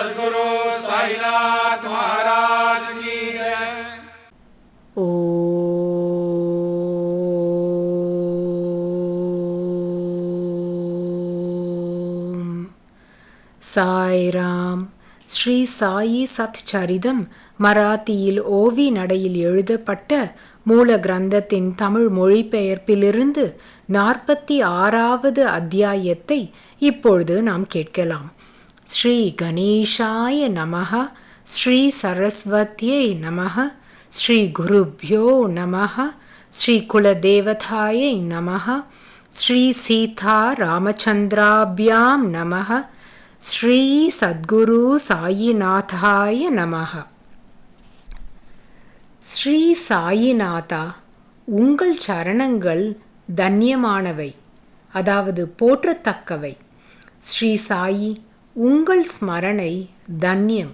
सदगुरु साईनाथ महाराज की जय ஓம் சாய்ராம் ஸ்ரீ சாயி சத் சரிதம் மராத்தியில் ஓவி நடையில் எழுதப்பட்ட மூல கிரந்தத்தின் தமிழ் மொழிபெயர்ப்பிலிருந்து நாற்பத்தி ஆறாவது அத்தியாயத்தை இப்பொழுது நாம் கேட்கலாம் ஸ்ரீ கணேஷாய நமக ஸ்ரீ சரஸ்வத்யை நமக ஸ்ரீ குருப்பியோ நமக ஸ்ரீ குலதேவதாயை நமக ஸ்ரீ சீதா ராமச்சந்திராபியாம் நமக ஸ்ரீ சத்குரு சாயிநாதாய நமக ஸ்ரீ சாயிநாதா உங்கள் சரணங்கள் தன்யமானவை அதாவது போற்றத்தக்கவை. ஸ்ரீ சாயி உங்கள் ஸ்மரணை தன்யம்.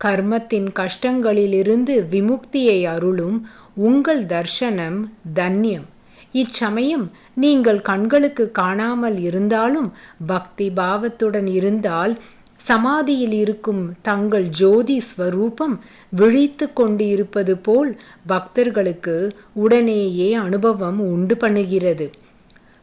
கர்மத்தின் கஷ்டங்களிலிருந்து விமுக்தியை அருளும் உங்கள் தர்ஷனம் தன்யம். இச்சமயம் நீங்கள் கண்களுக்கு காணாமல் இருந்தாலும் பக்தி பாவத்துடன் இருந்தால் சமாதியில் இருக்கும் தங்கள் ஜோதி ஸ்வரூபம் விழித்து கொண்டு இருப்பது போல் பக்தர்களுக்கு உடனேயே அனுபவம் உண்டு பண்ணுகிறது.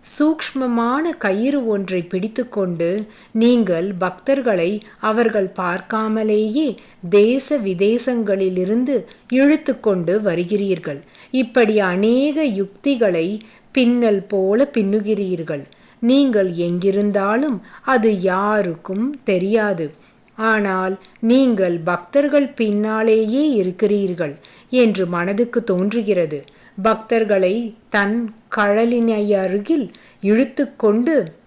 சூக்ஷ்மமான கயிறு ஒன்றை பிடித்துக்கொண்டு நீங்கள் பக்தர்களை அவர்கள் பார்க்காமலேயே தேச விதேசங்களிலிருந்து இழுத்து கொண்டு வருகிறீர்கள். இப்படி அநேக யுக்திகளை பின்னல் போல பின்னுகிறீர்கள். நீங்கள் எங்கிருந்தாலும் அது யாருக்கும் தெரியாது. ஆனால் நீங்கள் பக்தர்கள் பின்னாலேயே இருக்கிறீர்கள் என்று மனதுக்கு தோன்றுகிறது. பக்தர்களை தன் கழலினையருகில் இழுத்து கொண்டு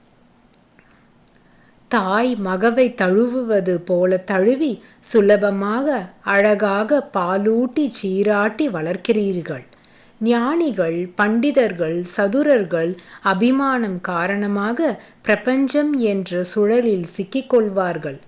தாய் மகவை தழுவுவது போல தழுவி சுலபமாக அழகாக பாலூட்டி சீராட்டி வளர்க்கிறீர்கள். ஞானிகள் பண்டிதர்கள் சதுரர்கள் அபிமானம் காரணமாக பிரபஞ்சம் என்ற சுழலில் சிக்கிக்கொள்வார்கள்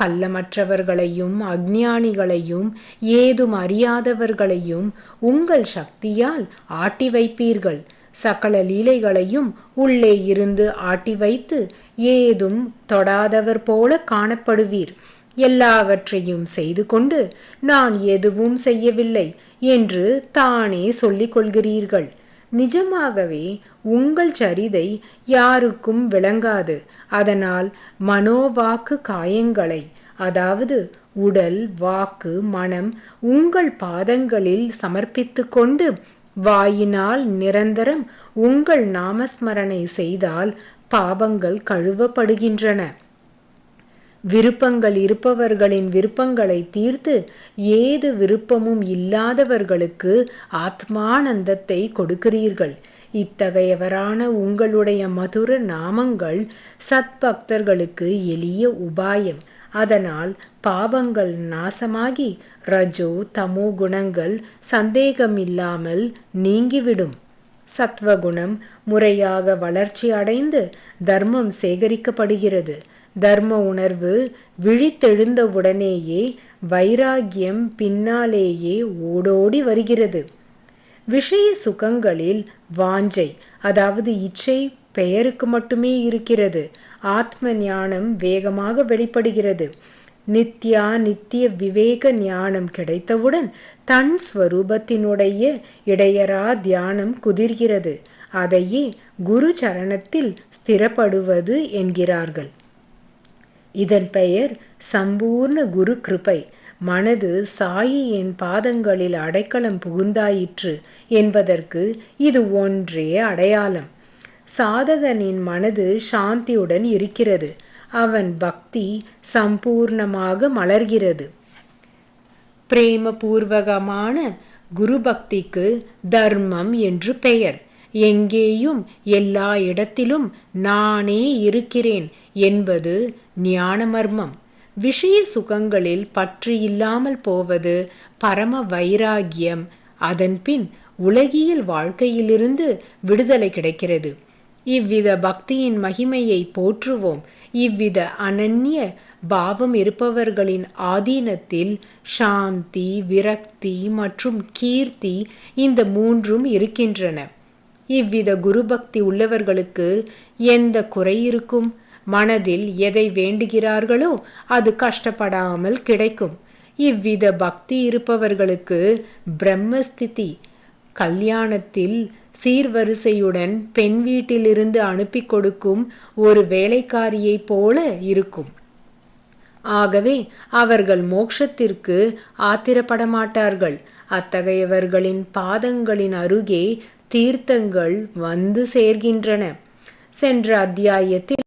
கள்ளமற்றவர்களையும் அஞ்ஞானிகளையும் ஏதும் அறியாதவர்களையும் உங்கள் சக்தியால் ஆட்டி வைப்பீர்கள். சகல லீலைகளையும் உள்ளே இருந்து ஆட்டி வைத்து ஏதும் தொடாதவர் போல காணப்படுவீர். எல்லாவற்றையும் செய்து கொண்டு நான் எதுவும் செய்யவில்லை என்று தானே சொல்லிக் கொள்கிறீர்கள். நிஜமாகவே உங்கள் சரிதை யாருக்கும் விளங்காது. அதனால் மனோவாக்கு காயங்களை அதாவது உடல் வாக்கு மனம் உங்கள் பாதங்களில் சமர்ப்பித்து கொண்டு வாயினால் நிரந்தரம் உங்கள் நாமஸ்மரணை செய்தால் பாபங்கள் கழுவப்படுகின்றன. விருப்பங்கள் இருப்பவர்களின் விருப்பங்களை தீர்த்து ஏது விருப்பமும் இல்லாதவர்களுக்கு ஆத்மானந்தத்தை கொடுக்கிறீர்கள். இத்தகையவரான உங்களுடைய மதுர நாமங்கள் சத்பக்தர்களுக்கு எளிய உபாயம். அதனால் பாவங்கள் நாசமாகி ரஜோ தமோ குணங்கள் சந்தேகமில்லாமல் நீங்கிவிடும். சத்வகுணம் முறையாக வளர்ச்சி அடைந்து தர்மம் சேகரிக்கப்படுகிறது. தர்ம உணர்வு விழித்தெழுந்தவுடனேயே வைராகியம் பின்னாலேயே ஓடோடி வருகிறது. விஷய சுகங்களில் வாஞ்சை அதாவது இச்சை பெயருக்கு மட்டுமே இருக்கிறது. ஆத்ம ஞானம் வேகமாக வெளிப்படுகிறது. நித்யா நித்திய விவேக ஞானம் கிடைத்தவுடன் தன் ஸ்வரூபத்தினுடைய இடையரா தியானம் குதிர்கிறது. அதையே குரு சரணத்தில் ஸ்திரப்படுவது என்கிறார்கள். இதன் பெயர் சம்பூர்ண குரு கிருபை. மனது சாயி என் பாதங்களில் அடைக்கலம் புகுந்தாயிற்று என்பதற்கு இது ஒன்றே அடையாளம். சாதகனின் மனது சாந்தியுடன் இருக்கிறது. அவன் பக்தி சம்பூர்ணமாக மலர்கிறது. பிரேமபூர்வகமான குரு பக்திக்கு தர்மம் என்று பெயர். எங்கேயும் எல்லா இடத்திலும் நானே இருக்கிறேன் என்பது ஞானமர்மம். விஷய சுகங்களில் பற்று இல்லாமல் போவது பரம வைராகியம். அதன்பின் உலகியல் வாழ்க்கையிலிருந்து விடுதலை கிடைக்கிறது. இவ்வித பக்தியின் மகிமையை போற்றுவோம். இவ்வித அனன்ய பாவம் இருப்பவர்களின் ஆதீனத்தில் சாந்தி விரக்தி மற்றும் கீர்த்தி இந்த மூன்றும் இருக்கின்றன. இவ்வித குருபக்தி உள்ளவர்களுக்கு எந்த குறை இருக்கும்? மனதில் எதை வேண்டுகிறார்களோ அது கஷ்டப்படாமல் கிடைக்கும். இவ்வித பக்தி இருப்பவர்களுக்கு பிரம்மஸ்திதி கல்யாணத்தில் சீர்வரிசையுடன் பெண் வீட்டிலிருந்து அனுப்பி கொடுக்கும் ஒரு வேலைக்காரியைப் போல இருக்கும். ஆகவே அவர்கள் மோக்ஷத்திற்கு ஆத்திரப்படமாட்டார்கள். அத்தகையவர்களின் பாதங்களின் அருகே தீர்த்தங்கள் வந்து சேர்கின்றன. சென்ற அத்தியாயத்தில்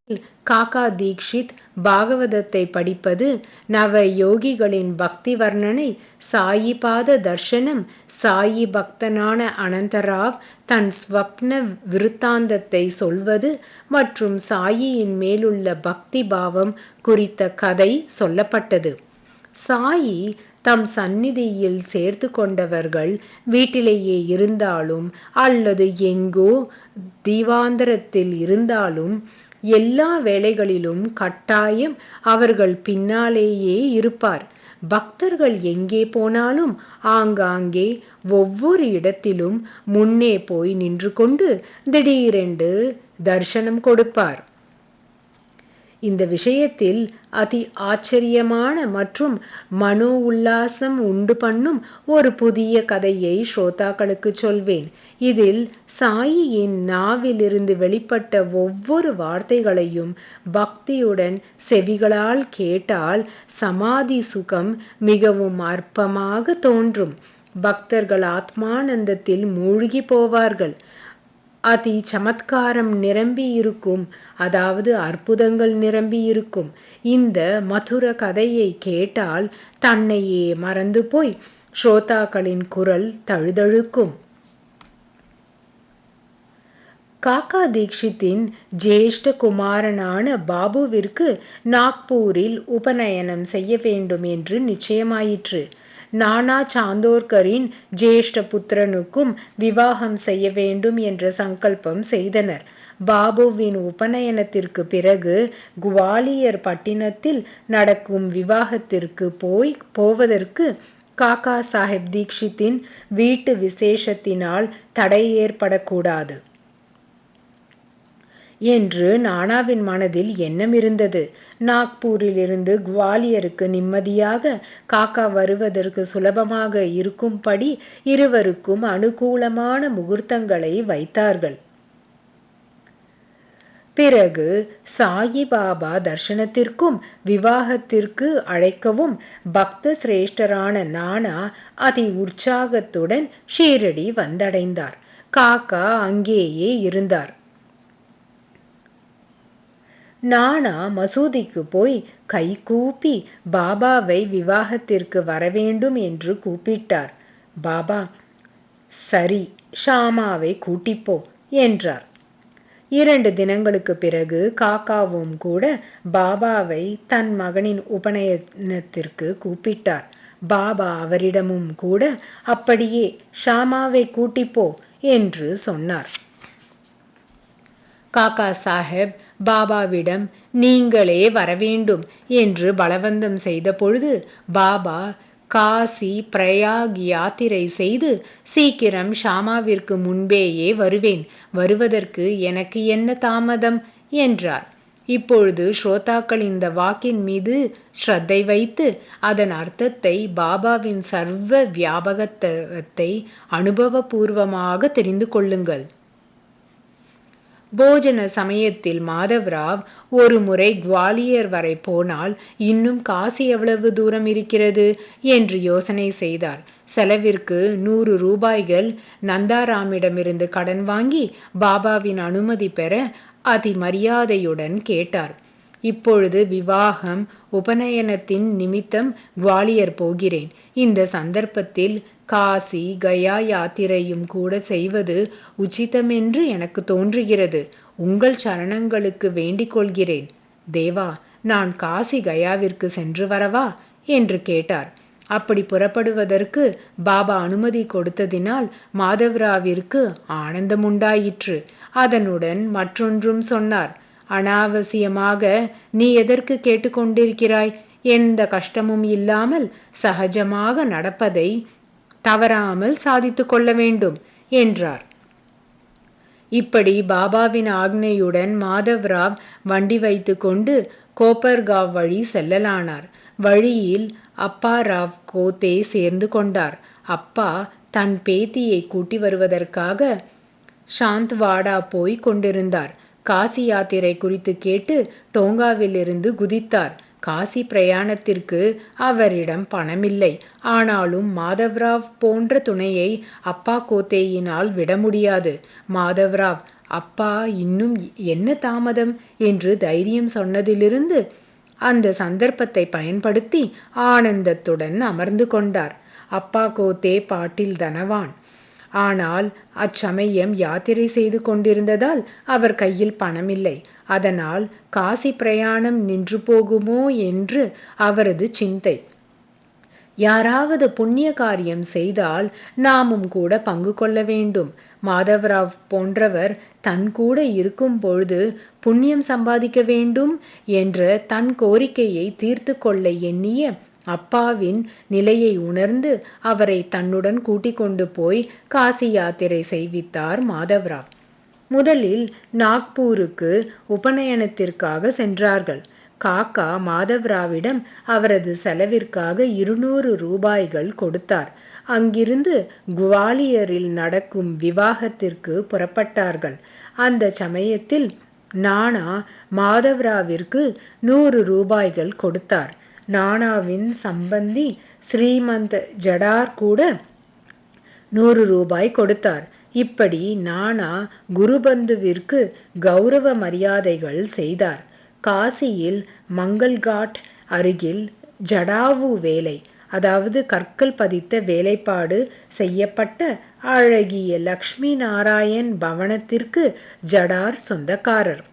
காக்கா தீக்ஷித் பாகவதத்தை படிப்பது நவ யோகிகளின் பக்தி வர்ணனை சாயி பாத தர்ஷனம் சாயி பக்தனான அனந்தராவ் தன் ஸ்வப்ன விருத்தாந்தத்தை சொல்வது மற்றும் சாயியின் மேலுள்ள பக்தி பாவம் குறித்த கதை சொல்லப்பட்டது. சாயி தம் சந்நிதியில் சேர்த்து கொண்டவர்கள் வீட்டிலேயே இருந்தாலும் அல்லது எங்கோ தீவாந்தரத்தில் இருந்தாலும் எல்லா வேளைகளிலும் கட்டாயம் அவர்கள் பின்னாலேயே இருப்பார். பக்தர்கள் எங்கே போனாலும் ஆங்காங்கே ஒவ்வொரு இடத்திலும் முன்னே போய் நின்று கொண்டு திடீரென்று தர்சனம் கொடுப்பார். இந்த விஷயத்தில் அதி ஆச்சரியமான மற்றும் மனோ உல்லாசம் உண்டு பண்ணும் ஒரு புதிய கதையை ஸ்ரோதாக்களுக்கு சொல்வேன். இதில் சாயியின் நாவிலிருந்து வெளிப்பட்ட ஒவ்வொரு வார்த்தைகளையும் பக்தியுடன் செவிகளால் கேட்டால் சமாதி சுகம் மிகவும் அற்பமாக தோன்றும். பக்தர்கள் ஆத்மானந்தத்தில் மூழ்கி போவார்கள். அதி சமத்காரம் நிரம்பி இருக்கும் அதாவது அற்புதங்கள் நிரம்பி இருக்கும் இந்த மதுர கதையை கேட்டால் தன்னையே மறந்து போய் ஸ்ரோதாக்களின் குரல் தழுதழுக்கும். காக்கா தீக்ஷித்தின் ஜேஷ்ட குமாரனான பாபுவிற்கு நாக்பூரில் உபநயனம் செய்ய வேண்டும் என்று நிச்சயமாயிற்று. நானா சாந்தோர்கரின் ஜேஷ்ட புத்திரனுக்கும் விவாகம் செய்ய வேண்டும் என்ற சங்கல்பம் செய்தனர். பாபுவின் உபநயனத்திற்கு பிறகு குவாலியர் பட்டினத்தில் நடக்கும் விவாகத்திற்கு போய் போவதற்கு காக்கா சாஹிப் தீக்ஷித்தின் வீட்டு விசேஷத்தினால் தடை ஏற்படக்கூடாது. என்று நானாவின் மனதில் எண்ணம் இருந்தது. நாக்பூரிலிருந்து குவாலியருக்கு நிம்மதியாக காக்கா வருவதற்கு சுலபமாக இருக்கும்படி இருவருக்கும் அனுகூலமான முகூர்த்தங்களை வைத்தார்கள். பிறகு சாயிபாபா தர்ஷனத்திற்கும் விவாகத்திற்கு அழைக்கவும் பக்த சிரேஷ்டரான நானா அதி உற்சாகத்துடன் ஷீரடி வந்தடைந்தார். காக்கா அங்கேயே இருந்தார். நானா மசூதிக்கு போய் கை கூப்பி பாபாவை விவாகத்திற்கு வரவேண்டும் என்று கூப்பிட்டார். பாபா சரி ஷாமாவை கூட்டிப்போ என்றார். இரண்டு தினங்களுக்கு பிறகு காக்காவும் கூட பாபாவை தன் மகனின் உபநயனத்திற்கு கூப்பிட்டார். பாபா அவரிடமும் கூட அப்படியே ஷாமாவை கூட்டிப்போ என்று சொன்னார். காக்கா சாஹேப் பாபாவிடம் நீங்களே வரவேண்டும் என்று பலவந்தம் செய்த பொழுது பாபா காசி பிரயாக் யாத்திரை செய்து சீக்கிரம் ஷாமாவிற்கு முன்பேயே வருவேன். வருவதற்கு எனக்கு என்ன தாமதம்? என்றார். இப்பொழுது ஸ்ரோதாக்கள் இந்த வாக்கின் மீது ஸ்ரத்தை வைத்து அதன் அர்த்தத்தை பாபாவின் சர்வ வியாபகத்துவத்தை அனுபவபூர்வமாக தெரிந்து கொள்ளுங்கள். போஜன சமயத்தில் மாதவ்ராவ் ஒரு முறை குவாலியர் வரை போனால் இன்னும் காசு எவ்வளவு தூரம் இருக்கிறது? என்று யோசனை செய்தார். செலவிற்கு நூறு ரூபாய்கள் நந்தாராமிடமிருந்து கடன் வாங்கி பாபாவின் அனுமதி பெற அதி மரியாதையுடன் கேட்டார். இப்பொழுது விவாகம் உபநயனத்தின் நிமித்தம் குவாலியர் போகிறேன். இந்த சந்தர்ப்பத்தில் காசி கயா யாத்திரையும் கூட செய்வது உச்சிதமென்று எனக்கு தோன்றுகிறது. உங்கள் சரணங்களுக்கு வேண்டிக் கொள்கிறேன். தேவா நான் காசி கயாவிற்கு சென்று வரவா? என்று கேட்டார். அப்படி புறப்படுவதற்கு பாபா அனுமதி கொடுத்ததினால் மாதவ்ராவிற்கு ஆனந்தமுண்டாயிற்று. அதனுடன் மற்றொன்றும் சொன்னார். அனாவசியமாக நீ எதற்கு கேட்டுக்கொண்டிருக்கிறாய் எந்த கஷ்டமும் இல்லாமல் சகஜமாக நடப்பதை தவறாமல் சாதித்து கொள்ள வேண்டும் என்றார். இப்படி பாபாவின் ஆக்னையுடன் மாதவ்ராவ் வண்டி வைத்து கொண்டு கோப்பர்காவ் வழி செல்லலானார். வழியில் அப்பா ராவ் கோத்தே சேர்ந்து கொண்டார். அப்பா தன் பேத்தியை கூட்டி வருவதற்காக சாந்த்வாடா போய் கொண்டிருந்தார். காசி யாத்திரை குறித்து கேட்டு டோங்காவிலிருந்து குதித்தார். காசி பிரயாணத்திற்கு அவரிடம் பணமில்லை. ஆனாலும் மாதவ்ராவ் போன்ற துணையை அப்பா கோத்தேயினால் விட முடியாது மாதவ்ராவ் அப்பா இன்னும் என்ன தாமதம் என்று தைரியம் சொன்னதிலிருந்து அந்த சந்தர்ப்பத்தை பயன்படுத்தி ஆனந்தத்துடன் அமர்ந்து கொண்டார். அப்பா கோத்தே பாட்டில் தனவான். ஆனால் அச்சமயம் யாத்திரை செய்து கொண்டிருந்ததால் அவர் கையில் பணமில்லை. அதனால் காசி பிரயாணம் நின்று போகுமோ என்று அவரது சிந்தை. யாராவது புண்ணிய காரியம் செய்தால் நாமும் கூட பங்கு கொள்ள வேண்டும். மாதவராவ் போன்றவர் தன் கூட இருக்கும் பொழுது புண்ணியம் சம்பாதிக்க வேண்டும் என்ற தன் கோரிக்கையை தீர்த்து கொள்ள எண்ணிய அப்பாவின் நிலையை உணர்ந்து அவரை தன்னுடன் கூட்டிக் கொண்டு போய் காசி யாத்திரை செய்வித்தார் மாதவ்ராவ். முதலில் நாக்பூருக்கு உபநயனத்திற்காக சென்றார்கள். காக்கா மாதவ்ராவிடம் அவரது செலவிற்காக இருநூறு ரூபாய்கள் கொடுத்தார். அங்கிருந்து குவாலியரில் நடக்கும் விவாகத்திற்கு புறப்பட்டார்கள். அந்த சமயத்தில் நானா மாதவ்ராவிற்கு நூறு ரூபாய்கள் கொடுத்தார். நானாவின் சம்பந்தி ஸ்ரீமந்த் ஜடார் கூட நூறு ரூபாய் கொடுத்தார். இப்படி நானா குருபந்துவிற்கு கௌரவ மரியாதைகள் செய்தார். காசியில் மங்கள்காட் அருகில் ஜடாவு வேலை அதாவது கற்கள் பதித்த வேலைப்பாடு செய்யப்பட்ட அழகிய லக்ஷ்மி நாராயண் பவனத்திற்கு ஜடார் சொந்தக்காரர்.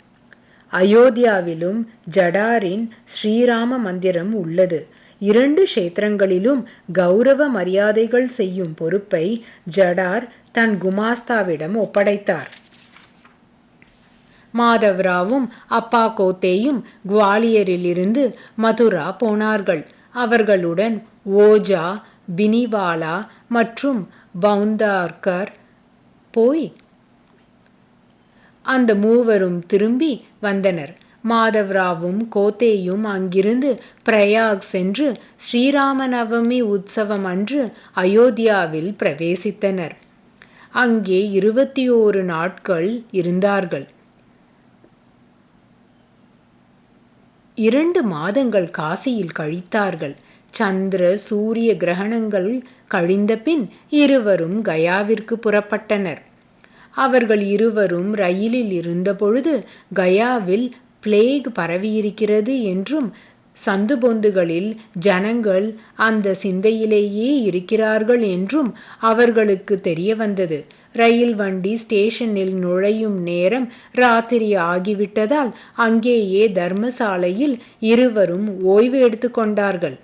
அயோத்தியாவிலும் ஜடாரின் ஸ்ரீராம மந்திரம் உள்ளது. இரண்டு க்ஷேத்திரங்களிலும் கௌரவ மரியாதைகள் செய்யும் பொறுப்பை ஜடார் தன் குமாஸ்தாவிடம் ஒப்படைத்தார். மாதவ்ராவும் அப்பா கோத்தேயும் குவாலியரிலிருந்து மதுரா போனார்கள். அவர்களுடன் ஓஜா பினிவாலா மற்றும் பவுந்தார்கர் போய் அந்த மூவரும் திரும்பி வந்தனர். மாதவ்ராவும் கோத்தேயும் அங்கிருந்து பிரயாக் சென்று ஸ்ரீராமநவமி உற்சவம் அன்று அயோத்தியாவில் பிரவேசித்தனர். அங்கே இருபத்தி ஓரு நாட்கள் இருந்தார்கள். இரண்டு மாதங்கள் காசியில் கழித்தார்கள். சந்திர சூரிய கிரகணங்கள் கழிந்த பின் இருவரும் கயாவிற்கு புறப்பட்டனர். அவர்கள் இருவரும் ரயிலில் இருந்தபொழுது கயாவில் பிளேக் பரவியிருக்கிறது என்றும் சந்து பொந்துகளில் ஜனங்கள் அந்த சிந்தையிலேயே இருக்கிறார்கள் என்றும் அவர்களுக்கு தெரிய வந்தது. ரயில் வண்டி ஸ்டேஷனில் நுழையும் நேரம் ராத்திரி ஆகிவிட்டதால் அங்கேயே தர்மசாலையில் இருவரும் ஓய்வு எடுத்துக்கொண்டார்கள்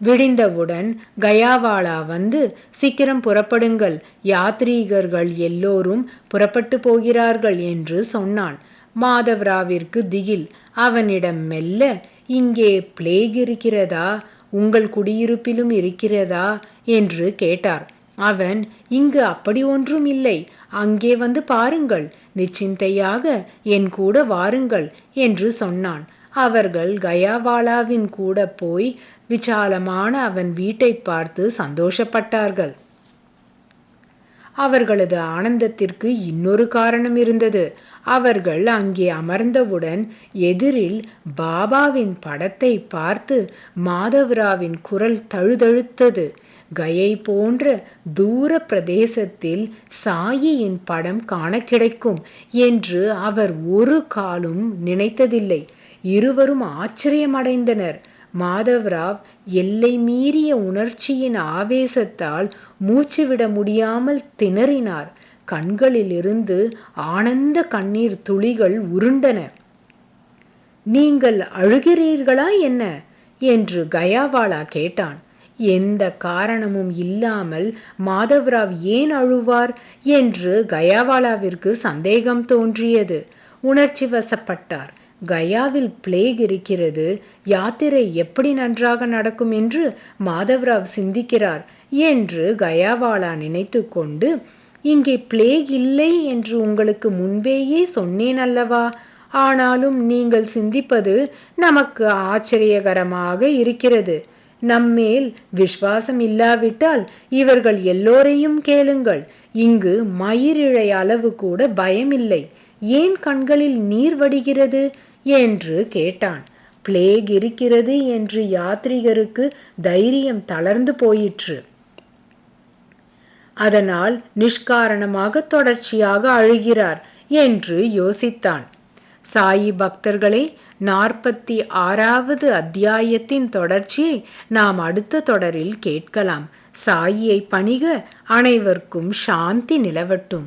விடிந்தவுடன் கயாவாலா வந்து சீக்கிரம் புறப்படுங்கள். யாத்ரீகர்கள் எல்லோரும் புறப்பட்டு போகிறார்கள் என்று சொன்னான். மாதவ்ராவிற்கு திகில் அவனிடம் மெல்ல இங்கே பிளேக் இருக்கிறதா? உங்கள் குடியிருப்பிலும் இருக்கிறதா? என்று கேட்டார். அவன் இங்கு அப்படி ஒன்றும் இல்லை. அங்கே வந்து பாருங்கள். நிச்சிந்தையாக என் கூட வாருங்கள் என்று சொன்னான். அவர்கள் கயாவாலாவின் கூட போய் விசாலமான அவன் வீட்டை பார்த்து சந்தோஷப்பட்டார்கள். அவர்களது ஆனந்தத்திற்கு இன்னொரு காரணம் இருந்தது. அவர்கள் அங்கே அமர்ந்தவுடன் எதிரில் பாபாவின் படத்தை பார்த்து மாதவராவின் குரல் தழுதழுத்தது. கயை போன்ற தூர பிரதேசத்தில் சாயியின் படம் காண கிடைக்கும் என்று அவர் ஒரு காலும் நினைத்ததில்லை. இருவரும் ஆச்சரியமடைந்தனர். மாதவ்ராவ் எல்லை மீறிய உணர்ச்சியின் ஆவேசத்தால் மூச்சுவிட முடியாமல் திணறினார். கண்களிலிருந்து ஆனந்த கண்ணீர் துளிகள் உருண்டன. நீங்கள் அழுகிறீர்களா என்ன என்று கயாவாலா கேட்டான். எந்த காரணமும் இல்லாமல் மாதவ்ராவ் ஏன் அழுவார் என்று கயாவாலாவிற்கு சந்தேகம் தோன்றியது. உணர்ச்சி வசப்பட்டார். கயாவில் பிளேக் இருக்கிறது. யாத்திரை எப்படி நன்றாக நடக்கும் என்று மாதவராவ் சிந்திக்கிறார் என்று கயாவாலா நினைத்து கொண்டு இங்கே பிளேக் இல்லை என்று உங்களுக்கு முன்பேயே சொன்னேன் அல்லவா? ஆனாலும் நீங்கள் சிந்திப்பது நமக்கு ஆச்சரியகரமாக இருக்கிறது. நம்மேல் விசுவாசம் இல்லாவிட்டால் இவர்கள் எல்லோரையும் கேளுங்கள். இங்கு மயிரிழை அளவு கூட பயமில்லை. ஏன் கண்களில் நீர் வடிகிறது? என்று கேட்டான். பிளேக் இருக்கிறது என்று யாத்ரிகருக்கு தைரியம் தளர்ந்து போயிற்று. அதனால் நிஷ்காரணமாக தொடர்ச்சியாக அழுகிறார் என்று யோசித்தான். சாயி பக்தர்களே நாற்பத்தி ஆறாவது அத்தியாயத்தின் தொடர்ச்சியை நாம் அடுத்த தொடரில் கேட்கலாம். சாயியை பணிக அனைவருக்கும் சாந்தி நிலவட்டும்.